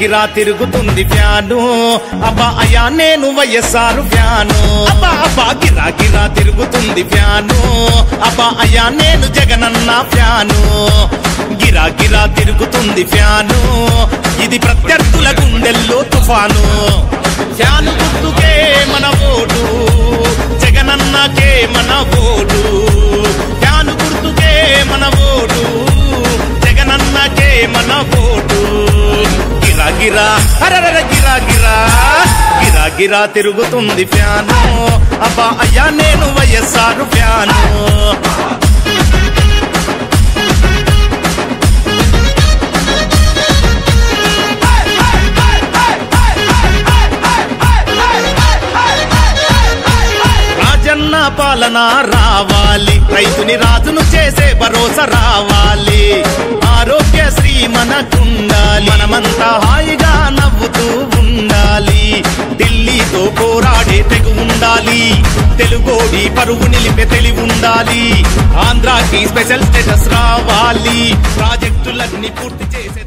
గిరా తిరుగుతుంది ఫ్యాను. అబ్బా అయా నేను వయస్సారు ఫ్యాను. అబ్బా అబ్బా గిరా గిరా తిరుగుతుంది ఫ్యాను. అబ్బా అయా నేను జగనన్న ఫ్యాను. గిరా గిరా తిరుగుతుంది ఫ్యాను. ఇది ప్రత్యర్థుల గుండెల్లో తుఫాను. ఫ్యాను గుర్తుకే మన ఓటు. జగనన్నకే మన ఓటు. గిరా అరరర గిరా గిరా. గిరా గిరా తిరుగుతుంది ఫ్యాను. అబ్బా అయ్యా నేను వయస్సారు ఫ్యాను. రాజన్న పాలన రావాలి. రైతుని రాజును చేసే భరోసా రావాలి. ఆరోగ్యశ్రీ మనకుండాలి. మనమంతా హాయిగా తెలుగోడి పరువు నిలిపే తెలివి ఉండాలి ఆంధ్రాకి స్పెషల్ స్టేటస్ రావాలి. ప్రాజెక్టులన్నీ పూర్తి చేసే